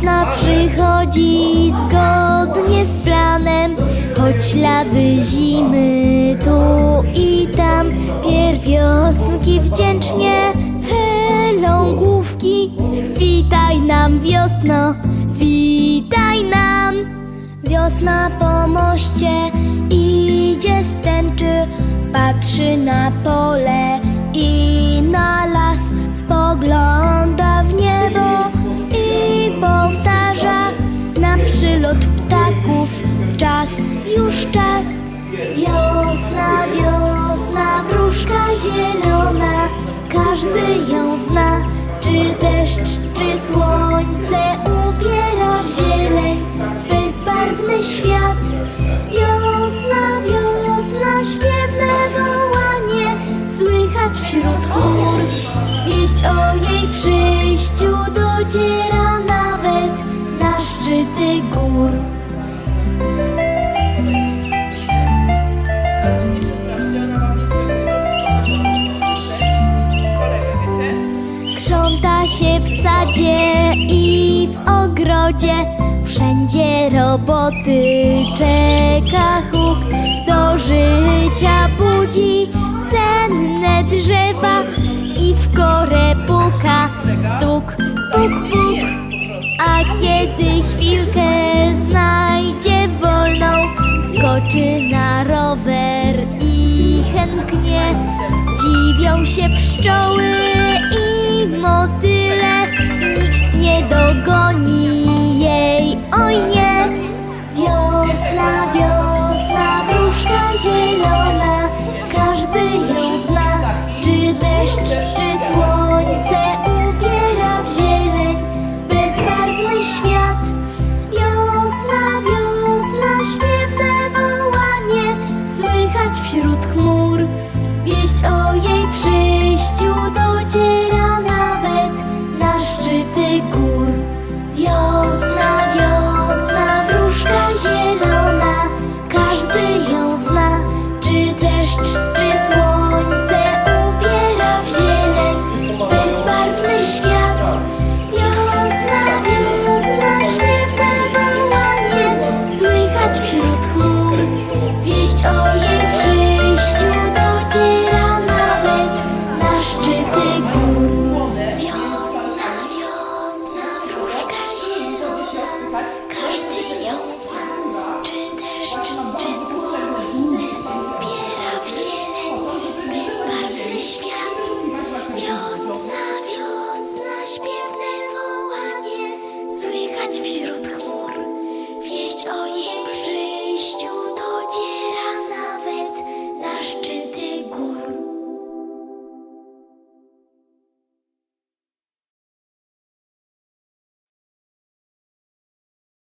wiosna przychodzi zgodnie z planem, choć ślady zimy tu i tam. Pierwiosnki wdzięcznie chylą główki. Witaj nam wiosno, witaj nam. Wiosna po moście idzie stęczy, patrzy na pole i na las, spogląda w nie. Przylot ptaków. Czas, już czas. Wiosna, wiosna, wróżka zielona, każdy ją zna. Czy deszcz, czy słońce ubiera w zieleń bezbarwny świat. Kolegę, wiecie? Krząta się w sadzie i w ogrodzie, wszędzie roboty czeka huk, do życia budzi senne drzewa i w korę puka. Stuk, puk, puk. A kiedy chwilkę znajdzie wolną, skoczy na rower i chętnie. Dziwią się pszczoły wśród chmur.